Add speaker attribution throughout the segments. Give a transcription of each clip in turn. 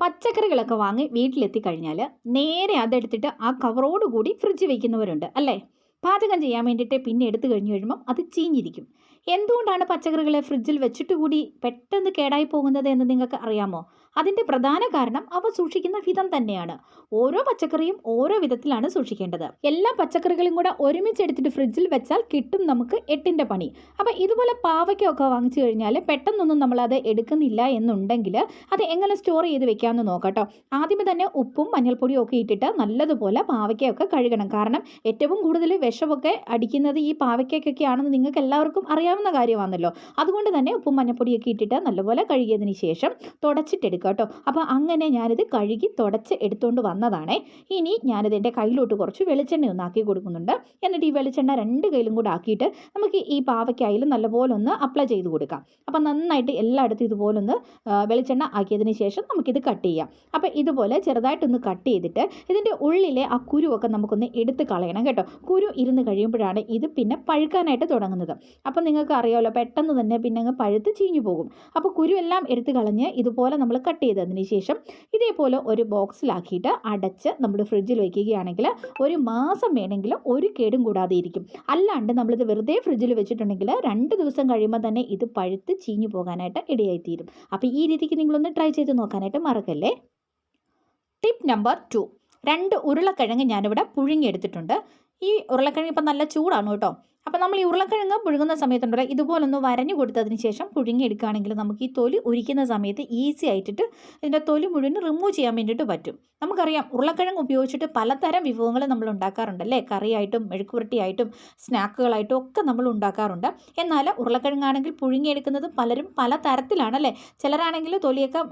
Speaker 1: പച്ചക്കറികളൊക്കെ വാങ്ങി വീട്ടിലെത്തി കഴിഞ്ഞാൽ നേരെ അതെടുത്തിട്ട് ആ കവറോട് കൂടി ഫ്രിഡ്ജ് വയ്ക്കുന്നവരുണ്ട് അല്ലേ? പാചകം ചെയ്യാൻ വേണ്ടിയിട്ട് പിന്നെ എടുത്തു കഴിഞ്ഞ് കഴിയുമ്പം അത് ചീഞ്ഞിരിക്കും. എന്തുകൊണ്ടാണ് പച്ചക്കറികളെ ഫ്രിഡ്ജിൽ വെച്ചിട്ട് കൂടി പെട്ടെന്ന് കേടായി പോകുന്നത് എന്ന് നിങ്ങൾക്ക് അറിയാമോ? അതിന്റെ പ്രധാന കാരണം അവ സൂക്ഷിക്കുന്ന വിധം തന്നെയാണ്. ഓരോ പച്ചക്കറിയും ഓരോ വിധത്തിലാണ് സൂക്ഷിക്കേണ്ടത്. എല്ലാ പച്ചക്കറികളും കൂടെ ഒരുമിച്ച് എടുത്തിട്ട് ഫ്രിഡ്ജിൽ വെച്ചാൽ കിട്ടും നമുക്ക് എട്ടിന്റെ പണി. അപ്പോൾ ഇതുപോലെ പാവയ്ക്കൊക്കെ വാങ്ങിച്ചു കഴിഞ്ഞാൽ പെട്ടെന്നൊന്നും നമ്മളത് എടുക്കുന്നില്ല എന്നുണ്ടെങ്കിൽ അത് എങ്ങനെ സ്റ്റോർ ചെയ്ത് വെക്കാമെന്ന് നോക്കട്ടോ ആദ്യമേ തന്നെ ഉപ്പും മഞ്ഞൾപ്പൊടിയും ഒക്കെ ഇട്ടിട്ട് നല്ലതുപോലെ പാവയ്ക്കൊക്കെ കഴുകണം. കാരണം ഏറ്റവും കൂടുതൽ വിഷമൊക്കെ അടിക്കുന്നത് ഈ പാവയ്ക്കൊക്കെ ആണെന്ന് നിങ്ങൾക്ക് എല്ലാവർക്കും അറിയാവുന്ന കാര്യമാണല്ലോ. അതുകൊണ്ട് തന്നെ ഉപ്പും മഞ്ഞപ്പൊടിയൊക്കെ ഇട്ടിട്ട് നല്ലപോലെ കഴുകിയതിന് ശേഷം തുടച്ചിട്ടെടുക്കുക കേട്ടോ. അപ്പോൾ അങ്ങനെ ഞാനിത് കഴുകി തുടച്ച് എടുത്തുകൊണ്ട് വന്നതാണേ. ഇനി ഞാനിത് എന്റെ കയ്യിലോട്ട് കുറച്ച് വെളിച്ചെണ്ണ ഒന്ന് ആക്കി കൊടുക്കുന്നുണ്ട്. എന്നിട്ട് ഈ വെളിച്ചെണ്ണ രണ്ട് കയ്യിലും കൂടെ ആക്കിയിട്ട് നമുക്ക് ഈ പാവയ്ക്കായിൽ നല്ലപോലെ ഒന്ന് അപ്ലൈ ചെയ്ത് കൊടുക്കാം. അപ്പോൾ നന്നായിട്ട് എല്ലായിടത്തും ഇതുപോലെ ഒന്ന് വെളിച്ചെണ്ണ ആക്കിയതിന് ശേഷം നമുക്കിത് കട്ട് ചെയ്യാം. അപ്പോൾ ഇതുപോലെ ചെറുതായിട്ടൊന്ന് കട്ട് ചെയ്തിട്ട് ഇതിന്റെ ഉള്ളിലെ ആ കുരുവൊക്കെ നമുക്കൊന്ന് എടുത്ത് കളയണം കേട്ടോ. കുരു ഇരുന്ന് കഴിയുമ്പോഴാണ് ഇത് പിന്നെ പഴുക്കാനായിട്ട് തുടങ്ങുന്നത്. അപ്പോൾ നിങ്ങൾക്ക് അറിയാമല്ലോ പെട്ടെന്ന് തന്നെ പിന്നെ അങ്ങ് പഴുത്ത് ചീഞ്ഞു പോകും. അപ്പോൾ കുരുവെല്ലാം എടുത്ത് കളഞ്ഞ് ഇതുപോലെ നമ്മൾ കട്ട് ചെയ്തതിന് ശേഷം ഇതേപോലെ ഒരു ബോക്സിലാക്കിയിട്ട് അടച്ച് നമ്മൾ ഫ്രിഡ്ജിൽ വയ്ക്കുകയാണെങ്കിൽ ഒരു മാസം വേണമെങ്കിൽ ഒരു കേടും കൂടാതെ ഇരിക്കും. അല്ലാണ്ട് നമ്മളിത് വെറുതെ ഫ്രിഡ്ജിൽ വെച്ചിട്ടുണ്ടെങ്കിൽ രണ്ട് ദിവസം കഴിയുമ്പോൾ തന്നെ ഇത് പഴുത്ത് ചീഞ്ഞു പോകാനായിട്ട് ഇടയായിത്തീരും. അപ്പോൾ ഈ രീതിക്ക് നിങ്ങളൊന്ന് ട്രൈ ചെയ്ത് നോക്കാനായിട്ട് മറക്കല്ലേ? Tip number two. രണ്ട് ഉരുളക്കിഴങ്ങ് ഞാനിവിടെ പുഴുങ്ങിയെടുത്തിട്ടുണ്ട്. ഈ ഉരുളക്കിഴങ്ങ് ഇപ്പം നല്ല ചൂടാണ് കേട്ടോ. അപ്പം നമ്മൾ ഈ ഉരുളക്കിഴങ്ങ് പുഴുങ്ങുന്ന സമയത്തുണ്ടല്ലോ ഇതുപോലൊന്ന് വരഞ്ഞു കൊടുത്തതിന് ശേഷം പുഴുങ്ങിയെടുക്കുകയാണെങ്കിൽ നമുക്ക് ഈ തൊലി ഉരിക്കുന്ന സമയത്ത് ഈസി ആയിട്ടിട്ട് ഇതിന്റെ തൊലി മുഴുവൻ റിമൂവ് ചെയ്യാൻ വേണ്ടിയിട്ട് പറ്റും. നമുക്കറിയാം ഉരുളക്കിഴങ്ങ് ഉപയോഗിച്ചിട്ട് പലതരം വിഭവങ്ങൾ നമ്മൾ ഉണ്ടാക്കാറുണ്ടല്ലേ കറിയായിട്ടും മെഴുക്കുപുരട്ടിയായിട്ടും സ്നാക്കുകളായിട്ടും ഒക്കെ നമ്മൾ ഉണ്ടാക്കാറുണ്ട്. എന്നാൽ ഉരുളക്കിഴങ്ങാണെങ്കിൽ പുഴുങ്ങിയെടുക്കുന്നത് പലരും പല തരത്തിലാണല്ലേ ചിലരാണെങ്കിൽ തൊലിയൊക്കെ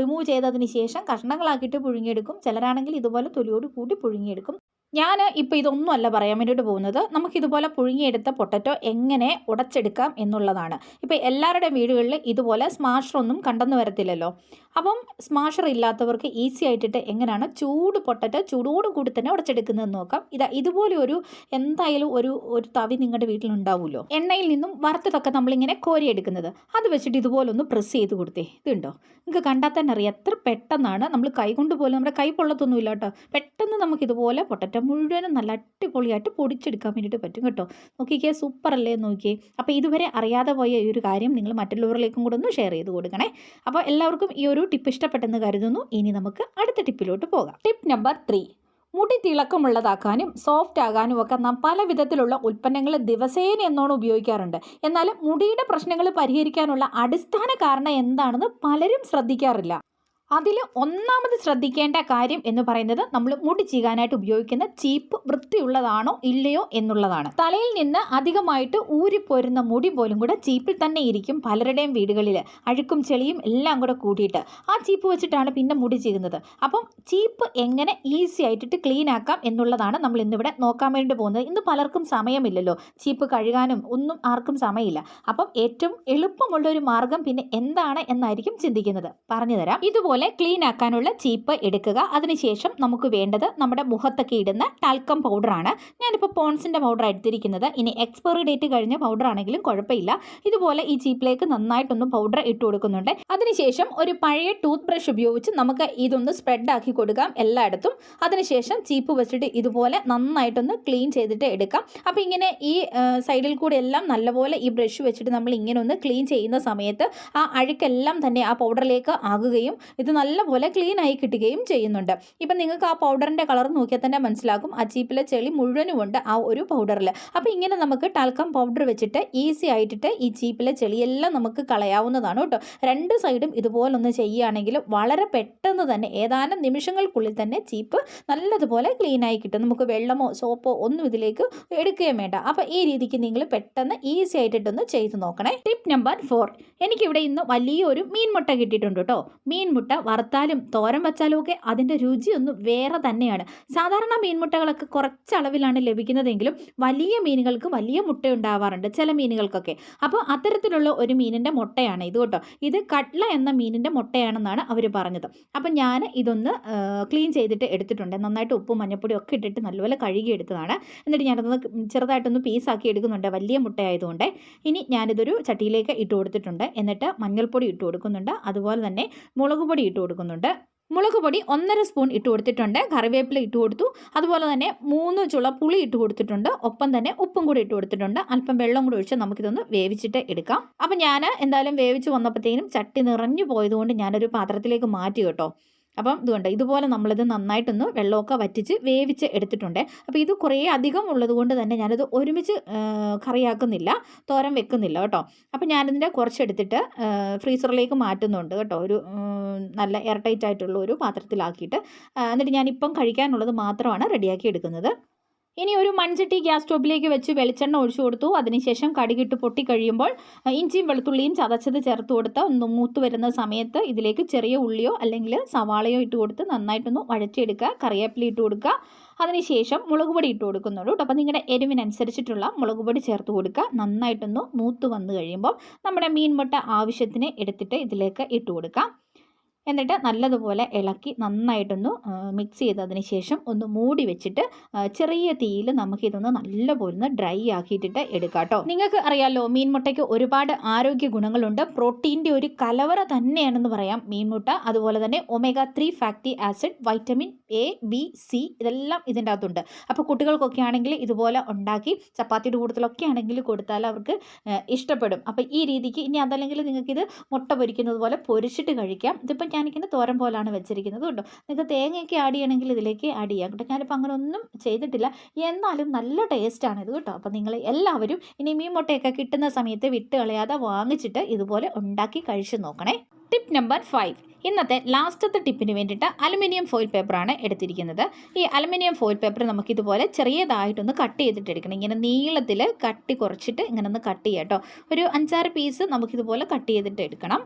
Speaker 1: റിമൂവ് ചെയ്തതിന് ശേഷം കഷ്ണങ്ങളാക്കിയിട്ട് പുഴുങ്ങിയെടുക്കും. ചിലരാണെങ്കിൽ ഇതുപോലെ തൊലിയോട് കൂടി പുഴുങ്ങിയെടുക്കും. ഞാൻ ഇപ്പോൾ ഇതൊന്നുമല്ല പറയാൻ വേണ്ടിയിട്ട് പോകുന്നത്. നമുക്കിതുപോലെ പുഴുങ്ങിയെടുത്ത പൊട്ടറ്റോ എങ്ങനെ ഉടച്ചെടുക്കാം എന്നുള്ളതാണ്. ഇപ്പോൾ എല്ലാവരുടെയും വീടുകളിൽ ഇതുപോലെ സ്മാഷറൊന്നും കണ്ടെന്ന് വരത്തില്ലല്ലോ. അപ്പം സ്മാഷർ ഇല്ലാത്തവർക്ക് ഈസി ആയിട്ടിട്ട് എങ്ങനെയാണ് ചൂട് പൊട്ടറ്റോ ചൂടോട് കൂടി തന്നെ ഉടച്ചെടുക്കുന്നതെന്ന് നോക്കാം. ഇതാ ഇതുപോലെ ഒരു എന്തായാലും ഒരു ഒരു തവി നിങ്ങളുടെ വീട്ടിലുണ്ടാവുമല്ലോ. എണ്ണയിൽ നിന്നും വറുത്തതൊക്കെ നമ്മളിങ്ങനെ കോരിയെടുക്കുന്നത്. അത് വെച്ചിട്ട് ഇതുപോലെ ഒന്ന് പ്രസ് ചെയ്ത് കൊടുത്തേ. ഇതുണ്ടോ നിങ്ങൾക്ക് കണ്ടാൽ തന്നെ അറിയാം. എത്ര പെട്ടെന്നാണ് നമ്മൾ കൈ കൊണ്ട് പോലും നമ്മുടെ കൈ പൊള്ളത്തൊന്നുമില്ല കേട്ടോ. പെട്ടെന്ന് നമുക്കിതുപോലെ പൊട്ടറ്റോ മുഴുവനും നല്ല അടിപൊളിയായിട്ട് പൊടിച്ചെടുക്കാൻ വേണ്ടിയിട്ട് പറ്റും കേട്ടോ. നോക്കിക്കേ സൂപ്പർ അല്ലേ നോക്കിയേ. അപ്പോൾ ഇതുവരെ അറിയാതെ പോയ ഈ ഒരു കാര്യം നിങ്ങൾ മറ്റുള്ളവരിലേക്കും കൂടെ ഒന്ന് ഷെയർ ചെയ്ത് കൊടുക്കണേ. അപ്പോൾ എല്ലാവർക്കും ഈ ഒരു ടിപ്പ് ഇഷ്ടപ്പെട്ടെന്ന് കരുതുന്നു. ഇനി നമുക്ക് അടുത്ത ടിപ്പിലോട്ട് പോകാം. ടിപ്പ് നമ്പർ ത്രീ മുടി തിളക്കമുള്ളതാക്കാനും സോഫ്റ്റ് ആകാനും ഒക്കെ നാം പല വിധത്തിലുള്ള ഉൽപ്പന്നങ്ങൾ ദിവസേന എന്നോണം ഉപയോഗിക്കാറുണ്ട്. എന്നാൽ മുടിയുടെ പ്രശ്നങ്ങൾ പരിഹരിക്കാനുള്ള അടിസ്ഥാന കാരണം എന്താണെന്ന് പലരും ശ്രദ്ധിക്കാറില്ല. അതിൽ ഒന്നാമത് ശ്രദ്ധിക്കേണ്ട കാര്യം എന്ന് പറയുന്നത് നമ്മൾ മുടി ചീകാനായിട്ട് ഉപയോഗിക്കുന്ന ചീപ്പ് വൃത്തിയുള്ളതാണോ ഇല്ലയോ എന്നുള്ളതാണ്. തലയിൽ നിന്ന് അധികമായിട്ട് ഊരിപ്പോരുന്ന മുടി പോലും കൂടെ ചീപ്പിൽ തന്നെ ഇരിക്കും പലരുടെയും വീടുകളിൽ അഴുക്കും ചെളിയും എല്ലാം കൂടെ കൂട്ടിയിട്ട് ആ ചീപ്പ് വെച്ചിട്ടാണ് പിന്നെ മുടി ചീകുന്നത്. അപ്പം ചീപ്പ് എങ്ങനെ ഈസി ആയിട്ടിട്ട് ക്ലീൻ ആക്കാം എന്നുള്ളതാണ് നമ്മൾ ഇന്നിവിടെ നോക്കാൻ വേണ്ടി പോകുന്നത്. ഇന്ന് പലർക്കും സമയമില്ലല്ലോ. ചീപ്പ് കഴുകാനും ഒന്നും ആർക്കും സമയമില്ല. അപ്പം ഏറ്റവും എളുപ്പമുള്ള ഒരു മാർഗം പിന്നെ എന്താണ് എന്നായിരിക്കും ചിന്തിക്കുന്നത്. പറഞ്ഞു തരാം ഇതുപോലെ ക്ലീൻ ആക്കാനുള്ള ചീപ്പ് എടുക്കുക. അതിനുശേഷം നമുക്ക് വേണ്ടത് നമ്മുടെ മുഖത്തൊക്കെ ഇടുന്ന ടാൽക്കം പൗഡറാണ് ഞാനിപ്പോൾ പോൺസിന്റെ പൗഡർ എടുത്തിരിക്കുന്നത്. ഇനി എക്സ്പയറി ഡേറ്റ് കഴിഞ്ഞ പൗഡർ ആണെങ്കിലും കുഴപ്പമില്ല. ഇതുപോലെ ഈ ചീപ്പിലേക്ക് നന്നായിട്ടൊന്ന് പൗഡർ ഇട്ട് കൊടുക്കുന്നുണ്ട്. അതിനുശേഷം ഒരു പഴയ ടൂത്ത് ബ്രഷ് ഉപയോഗിച്ച് നമുക്ക് ഇതൊന്ന് സ്പ്രെഡ് ആക്കി കൊടുക്കാം എല്ലായിടത്തും. അതിനുശേഷം ചീപ്പ് വെച്ചിട്ട് ഇതുപോലെ നന്നായിട്ടൊന്ന് ക്ലീൻ ചെയ്തിട്ട് എടുക്കാം. അപ്പോൾ ഇങ്ങനെ ഈ സൈഡിൽ കൂടെ എല്ലാം നല്ലപോലെ ഈ ബ്രഷ് വെച്ചിട്ട് നമ്മൾ ഇങ്ങനെ ഒന്ന് ക്ലീൻ ചെയ്യുന്ന സമയത്ത് ആ അഴുക്കെല്ലാം തന്നെ ആ പൗഡറിലേക്ക് ആകുകയും ഇത് നല്ലപോലെ ക്ലീൻ ആയി കിട്ടുകയും ചെയ്യുന്നുണ്ട്. ഇപ്പം നിങ്ങൾക്ക് ആ പൗഡറിന്റെ കളർ നോക്കിയാൽ തന്നെ മനസ്സിലാകും. ആ ചീപ്പിലെ ചെളി മുഴുവനും ഉണ്ട് ആ ഒരു പൗഡറിൽ അപ്പോൾ ഇങ്ങനെ നമുക്ക് ടാൽക്കം പൗഡർ വെച്ചിട്ട് ഈസി ആയിട്ട് ഈ ചീപ്പിലെ ചെളിയെല്ലാം നമുക്ക് കളയാവുന്നതാണ് കേട്ടോ. രണ്ട് സൈഡും ഇതുപോലൊന്ന് ചെയ്യുകയാണെങ്കിൽ വളരെ പെട്ടെന്ന് തന്നെ ഏതാനും നിമിഷങ്ങൾക്കുള്ളിൽ തന്നെ ചീപ്പ് നല്ലതുപോലെ ക്ലീൻ ആയി കിട്ടും. നമുക്ക് വെള്ളമോ സോപ്പോ ഒന്നും ഇതിലേക്ക് എടുക്കുകയും വേണ്ട. അപ്പോൾ ഈ രീതിക്ക് നിങ്ങൾ പെട്ടെന്ന് ഈസി ആയിട്ടിട്ടൊന്ന് ചെയ്ത് നോക്കണേ. ടിപ്പ് നമ്പർ ഫോർ എനിക്കിവിടെ ഇന്ന് വലിയൊരു മീൻ മുട്ട കിട്ടിയിട്ടുണ്ട് കേട്ടോ. മീൻ മുട്ട വറുത്താലും തോരൻ വച്ചാലും ഒക്കെ അതിന്റെ രുചിയൊന്നും വേറെ തന്നെയാണ്. സാധാരണ മീൻമുട്ടകളൊക്കെ കുറച്ച് അളവിലാണ് ലഭിക്കുന്നതെങ്കിലും വലിയ മീനുകൾക്ക് വലിയ മുട്ട ഉണ്ടാവാറുണ്ട് ചില മീനുകൾക്കൊക്കെ. അപ്പോൾ അത്തരത്തിലുള്ള ഒരു മീനിന്റെ മുട്ടയാണ് ഇത് കേട്ടോ. ഇത് കട്ട്ല എന്ന മീനിന്റെ മുട്ടയാണെന്നാണ് അവർ പറഞ്ഞത്. അപ്പം ഞാൻ ഇതൊന്ന് ക്ലീൻ ചെയ്തിട്ട് എടുത്തിട്ടുണ്ട്. നന്നായിട്ട് ഉപ്പും മഞ്ഞപ്പൊടിയും ഒക്കെ ഇട്ടിട്ട് നല്ലപോലെ കഴുകി എടുത്തതാണ്. എന്നിട്ട് ഞാനതൊന്ന് ചെറുതായിട്ടൊന്ന് പീസാക്കി എടുക്കുന്നുണ്ട്. വലിയ മുട്ടയായതുകൊണ്ട്. ഇനി ഞാനിതൊരു ചട്ടിയിലേക്ക് ഇട്ട് കൊടുത്തിട്ടുണ്ട്. എന്നിട്ട് മഞ്ഞൾപ്പൊടി ഇട്ട് കൊടുക്കുന്നുണ്ട്. അതുപോലെ തന്നെ മുളക് പൊടി ഇട്ട് കൊടുക്കുന്നുണ്ട്. മുളക് പൊടി ഒന്നര സ്പൂൺ ഇട്ട് കൊടുത്തിട്ടുണ്ട്. കറിവേപ്പില ഇട്ട് കൊടുത്തു. അതുപോലെ തന്നെ മൂന്ന് ചുള പുളി ഇട്ട് കൊടുത്തിട്ടുണ്ട്. ഒപ്പം തന്നെ ഉപ്പും കൂടി ഇട്ട് കൊടുത്തിട്ടുണ്ട്. അല്പം വെള്ളം കൂടി ഒഴിച്ച് നമുക്കിതൊന്ന് വേവിച്ചിട്ട് എടുക്കാം. അപ്പം ഞാൻ എന്തായാലും വേവിച്ച് വന്നപ്പോഴത്തേനും ചട്ടി നിറഞ്ഞു പോയതുകൊണ്ട് ഞാനൊരു പാത്രത്തിലേക്ക് മാറ്റി കേട്ടോ. അപ്പം ഇതുകൊണ്ട് ഇതുപോലെ നമ്മളിത് നന്നായിട്ടൊന്ന് വെള്ളമൊക്കെ വറ്റിച്ച് വേവിച്ച് എടുത്തിട്ടുണ്ട്. അപ്പോൾ ഇത് കുറേ അധികം ഉള്ളത് കൊണ്ട് തന്നെ ഞാനത് ഒരുമിച്ച് കറിയാക്കുന്നില്ല തോരൻ വെക്കുന്നില്ല കേട്ടോ. അപ്പോൾ ഞാനിതിന്റെ കുറച്ചെടുത്തിട്ട് ഫ്രീസറിലേക്ക് മാറ്റുന്നുണ്ട് കേട്ടോ. ഒരു നല്ല എയർടൈറ്റ് ആയിട്ടുള്ള ഒരു പാത്രത്തിലാക്കിയിട്ട്. എന്നിട്ട് ഞാനിപ്പം കഴിക്കാനുള്ളത് മാത്രമാണ് റെഡിയാക്കി എടുക്കുന്നത്. ഇനി ഒരു മൺചട്ടി ഗ്യാസ് സ്റ്റോപ്പിലേക്ക് വെച്ച് വെളിച്ചെണ്ണ ഒഴിച്ചു കൊടുത്തു. അതിനുശേഷം കടുകിട്ട് പൊട്ടിക്കഴിയുമ്പോൾ ഇഞ്ചിയും വെളുത്തുള്ളിയും ചതച്ചത് ചേർത്ത് കൊടുത്ത് ഒന്ന് മൂത്ത് വരുന്ന സമയത്ത് ഇതിലേക്ക് ചെറിയ ഉള്ളിയോ അല്ലെങ്കിൽ സവാളയോ ഇട്ട് കൊടുത്ത് നന്നായിട്ടൊന്ന് വഴറ്റിയെടുക്കുക. കറിവേപ്പില ഇട്ട് കൊടുക്കുക. അതിനുശേഷം മുളക് പൊടി ഇട്ട് കൊടുക്കുന്നുള്ളൂ കേട്ടോ. അപ്പോൾ നിങ്ങളുടെ എരിവിനനുസരിച്ചിട്ടുള്ള മുളക് പൊടി ചേർത്ത് കൊടുക്കുക. നന്നായിട്ടൊന്ന് മൂത്ത് വന്നു കഴിയുമ്പോൾ നമ്മുടെ മീൻമുട്ട ആവശ്യത്തിന് എടുത്തിട്ട് ഇതിലേക്ക് ഇട്ട് കൊടുക്കാം. എന്നിട്ട് നല്ലതുപോലെ ഇളക്കി നന്നായിട്ടൊന്ന് മിക്സ് ചെയ്തതിന് ശേഷം ഒന്ന് മൂടി വെച്ചിട്ട് ചെറിയ തീയിൽ നമുക്കിതൊന്ന് നല്ലപോലെ ഒന്ന് ഡ്രൈ ആക്കിയിട്ടിട്ട് എടുക്കാം കേട്ടോ നിങ്ങൾക്ക് അറിയാമല്ലോ മീൻമുട്ടയ്ക്ക് ഒരുപാട് ആരോഗ്യ ഗുണങ്ങളുണ്ട്. പ്രോട്ടീന്റെ ഒരു കലവറ തന്നെയാണെന്ന് പറയാം മീൻമുട്ട അതുപോലെ തന്നെ omega three fatty acid vitamin A B C ഇതെല്ലാം ഇതിന്റെ അകത്തുണ്ട് അപ്പോൾ കുട്ടികൾക്കൊക്കെ ആണെങ്കിൽ ഇതുപോലെ ഉണ്ടാക്കി ചപ്പാത്തിയുടെ കൂടുതലൊക്കെ ആണെങ്കിൽ കൊടുത്താൽ അവർക്ക് ഇഷ്ടപ്പെടും. അപ്പോൾ ഈ രീതിക്ക് ഇനി അതല്ലെങ്കിൽ നിങ്ങൾക്കിത് മുട്ട പൊരിക്കുന്നത് പോലെ പൊരിച്ചിട്ട് കഴിക്കാം. ഇതിപ്പം ഞാനിങ്ങനെ തോരൻ പോലാണ് വെച്ചിരിക്കുന്നത് കേട്ടോ നിങ്ങൾക്ക് തേങ്ങയൊക്കെ ആഡ് ചെയ്യണമെങ്കിൽ ഇതിലേക്ക് ആഡ് ചെയ്യാം കേട്ടോ. ഞാനിപ്പോൾ അങ്ങനെ ഒന്നും ചെയ്തിട്ടില്ല. എന്നാലും നല്ല ടേസ്റ്റാണ് ഇത് കേട്ടോ. അപ്പോൾ നിങ്ങൾ എല്ലാവരും ഇനി മീൻ മുട്ടയൊക്കെ കിട്ടുന്ന സമയത്ത് വിട്ട് കളയാതെ വാങ്ങിച്ചിട്ട് ഇതുപോലെ ഉണ്ടാക്കി കഴിച്ചു നോക്കണേ. ടിപ്പ് നമ്പർ ഫൈവ് ഇന്നത്തെ ലാസ്റ്റത്തെ ടിപ്പിന് വേണ്ടിയിട്ട് അലുമിനിയം ഫോയിൽ പേപ്പറാണ് എടുത്തിരിക്കുന്നത്. ഈ അലുമിനിയം ഫോയിൽ പേപ്പർ നമുക്കിതുപോലെ ചെറിയതായിട്ടൊന്ന് കട്ട് ചെയ്തിട്ട് എടുക്കണം. ഇങ്ങനെ നീളത്തിൽ കട്ടി കുറച്ചിട്ട് ഇങ്ങനെ ഒന്ന് കട്ട് ചെയ്യാം കേട്ടോ. ഒരു അഞ്ചാറ് പീസ് നമുക്കിതുപോലെ കട്ട് ചെയ്തിട്ട് എടുക്കണം.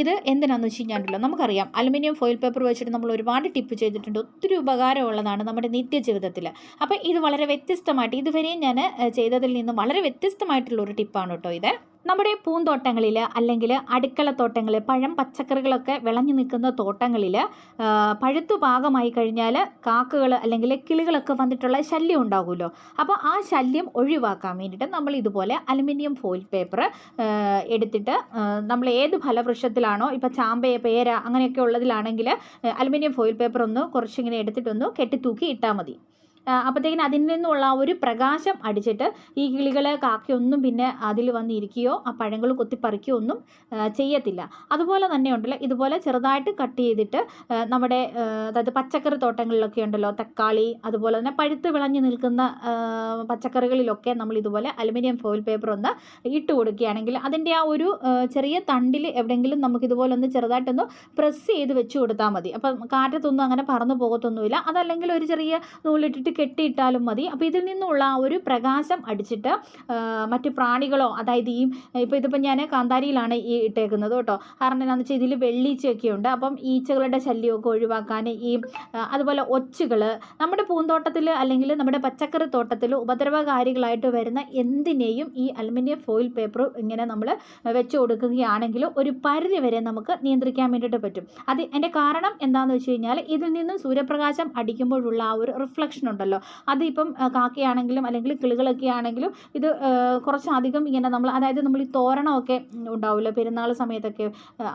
Speaker 1: ഇത് എന്തിനാന്ന് വെച്ച് കഴിഞ്ഞാൽ നമുക്കറിയാം. അലുമിനിയം ഫോയിൽ പേപ്പർ വെച്ചിട്ട് നമ്മൾ ഒരുപാട് ടിപ്പ് ചെയ്തിട്ടുണ്ട്. ഒത്തിരി ഉപകാരമുള്ളതാണ് നമ്മുടെ നിത്യജീവിതത്തിൽ. അപ്പോൾ ഇത് വളരെ വ്യത്യസ്തമായിട്ട് ഇതുവരെയും ഞാൻ ചെയ്തതിൽ നിന്നും വളരെ വ്യത്യസ്തമായിട്ടുള്ള ഒരു ടിപ്പാണ് കേട്ടോ ഇത്. നമ്മുടെ പൂന്തോട്ടങ്ങളിൽ അല്ലെങ്കിൽ അടുക്കളത്തോട്ടങ്ങളിൽ പഴം പച്ചക്കറികളൊക്കെ വിളഞ്ഞു നിൽക്കുന്ന തോട്ടങ്ങളിൽ പഴുത്തു പാകമായി കഴിഞ്ഞാൽ കാക്കകൾ അല്ലെങ്കിൽ കിളികളൊക്കെ വന്നിട്ടുള്ള ശല്യം ഉണ്ടാകുമല്ലോ. അപ്പോൾ ആ ശല്യം ഒഴിവാക്കാൻ വേണ്ടിയിട്ട് നമ്മൾ ഇതുപോലെ അലുമിനിയം ഫോയിൽ പേപ്പർ എടുത്തിട്ട് നമ്മൾ ഏത് ഫലവൃക്ഷത്തിലാണോ ഇപ്പോൾ ചാമ്പയ പേര അങ്ങനെയൊക്കെ ഉള്ളതിലാണെങ്കിൽ അലുമിനിയം ഫോയിൽ പേപ്പർ ഒന്ന് കുറച്ചിങ്ങനെ എടുത്തിട്ടൊന്ന് കെട്ടിത്തൂക്കി ഇട്ടാൽ മതി. അപ്പോഴത്തേക്കിന് അതിൽ നിന്നുള്ള ഒരു പ്രകാശം അടിച്ചിട്ട് ഈ കിളികൾ കാക്കയൊന്നും പിന്നെ അതിൽ വന്നിരിക്കുകയോ ആ പഴങ്ങൾ കൊത്തിപ്പറിക്കുകയോ ഒന്നും ചെയ്യത്തില്ല. അതുപോലെ തന്നെ ഉണ്ടല്ലോ ഇതുപോലെ ചെറുതായിട്ട് കട്ട് ചെയ്തിട്ട് നമ്മുടെ അതായത് പച്ചക്കറി തോട്ടങ്ങളിലൊക്കെ ഉണ്ടല്ലോ തക്കാളി അതുപോലെ തന്നെ പഴുത്ത് വിളഞ്ഞു നിൽക്കുന്ന പച്ചക്കറികളിലൊക്കെ നമ്മൾ ഇതുപോലെ അലുമിനിയം ഫോയിൽ പേപ്പർ ഒന്ന് ഇട്ട് കൊടുക്കുകയാണെങ്കിൽ അതിന്റെ ആ ഒരു ചെറിയ തണ്ടിൽ എവിടെയെങ്കിലും നമുക്കിതുപോലെ ഒന്ന് ചെറുതായിട്ടൊന്ന് പ്രസ് ചെയ്ത് വെച്ച് കൊടുത്താൽ മതി. അപ്പം കാറ്റത്തൊന്നും അങ്ങനെ പറന്നു പോകത്തൊന്നുമില്ല. അതല്ലെങ്കിൽ ഒരു ചെറിയ നൂലിട്ടിട്ട് കെട്ടിയിട്ടാലും മതി. അപ്പോൾ ഇതിൽ നിന്നുള്ള ആ ഒരു പ്രകാശം അടിച്ചിട്ട് മറ്റു പ്രാണികളോ അതായത് ഈ ഇപ്പോൾ ഇതിപ്പോൾ ഞാൻ കാന്താരിയിലാണ് ഈ ഇട്ടേക്കുന്നത് കേട്ടോ. കാരണം എന്താണെന്ന് വെച്ചാൽ ഇതിൽ വെള്ളീച്ചയൊക്കെ ഉണ്ട് അപ്പം ഈച്ചകളുടെ ശല്യമൊക്കെ ഒഴിവാക്കാൻ ഈ അതുപോലെ ഒച്ചുകൾ നമ്മുടെ പൂന്തോട്ടത്തിൽ അല്ലെങ്കിൽ നമ്മുടെ പച്ചക്കറി തോട്ടത്തിൽ ഉപദ്രവകാരികളായിട്ട് വരുന്ന എന്തിനേയും ഈ അലുമിനിയം ഫോയിൽ പേപ്പർ ഇങ്ങനെ നമ്മൾ വെച്ച് കൊടുക്കുകയാണെങ്കിൽ ഒരു പരിധി വരെ നമുക്ക് നിയന്ത്രിക്കാൻ വേണ്ടിയിട്ട് പറ്റും. അത് എന്റെ കാരണം എന്താണെന്ന് വെച്ച് കഴിഞ്ഞാൽ ഇതിൽ നിന്നും സൂര്യപ്രകാശം അടിക്കുമ്പോഴുള്ള ആ ഒരു റിഫ്ലക്ഷൻ ഉണ്ടല്ലോ. അതിപ്പം കാക്കയാണെങ്കിലും അല്ലെങ്കിൽ കിളികളൊക്കെ ആണെങ്കിലും ഇത് കുറച്ചധികം ഇങ്ങനെ നമ്മൾ അതായത് നമ്മൾ ഈ തോരണമൊക്കെ ഉണ്ടാവില്ല പെരുന്നാൾ സമയത്തൊക്കെ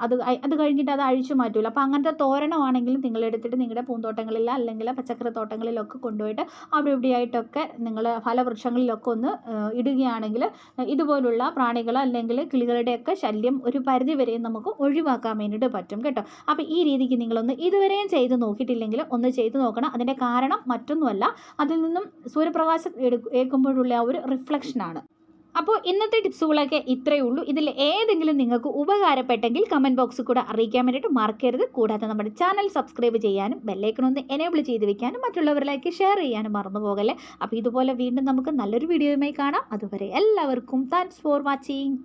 Speaker 1: അത് അത് കഴിഞ്ഞിട്ട് അത് അഴിച്ചു മാറ്റൂല അപ്പോൾ അങ്ങനത്തെ തോരണമാണെങ്കിലും നിങ്ങൾ എടുത്തിട്ട് നിങ്ങളുടെ പൂന്തോട്ടങ്ങളിൽ അല്ലെങ്കിൽ പച്ചക്കറി തോട്ടങ്ങളിലൊക്കെ കൊണ്ടുപോയിട്ട് അവിടെ ഇവിടെയായിട്ടൊക്കെ നിങ്ങൾ ഫലവൃക്ഷങ്ങളിലൊക്കെ ഒന്ന് ഇടുകയാണെങ്കിൽ ഇതുപോലുള്ള പ്രാണികൾ അല്ലെങ്കിൽ കിളികളുടെയൊക്കെ ശല്യം ഒരു പരിധി വരെയും നമുക്ക് ഒഴിവാക്കാൻ വേണ്ടിയിട്ട് പറ്റും കേട്ടോ. അപ്പോൾ ഈ രീതിക്ക് നിങ്ങളൊന്ന് ഇതുവരെയും ചെയ്ത് നോക്കിയിട്ടില്ലെങ്കിൽ ഒന്ന് ചെയ്ത് നോക്കണം. അതിന്റെ കാരണം മറ്റൊന്നുമല്ല. അതിൽ നിന്നും സൂര്യപ്രകാശം ഏൽക്കുമ്പോഴുള്ള ആ ഒരു റിഫ്ലക്ഷനാണ് അപ്പോൾ ഇന്നത്തെ ടിപ്സുകളൊക്കെ ഇത്രയേ ഉള്ളൂ. ഇതിൽ ഏതെങ്കിലും നിങ്ങൾക്ക് ഉപകാരപ്പെട്ടെങ്കിൽ കമന്റ് ബോക്സിൽ കൂടെ അറിയിക്കാൻ വേണ്ടിയിട്ട് മറക്കരുത്. കൂടാതെ നമ്മുടെ ചാനൽ സബ്സ്ക്രൈബ് ചെയ്യാനും ബെല്ലൈക്കണൊന്ന് എനേബിൾ ചെയ്ത് വെക്കാനും മറ്റുള്ളവരിലേക്ക് ഷെയർ ചെയ്യാനും മറന്നു പോകല്ലേ? അപ്പോൾ ഇതുപോലെ വീണ്ടും നമുക്ക് നല്ലൊരു വീഡിയോയുമായി കാണാം. അതുവരെ എല്ലാവർക്കും താങ്ക്സ് ഫോർ വാച്ചിങ്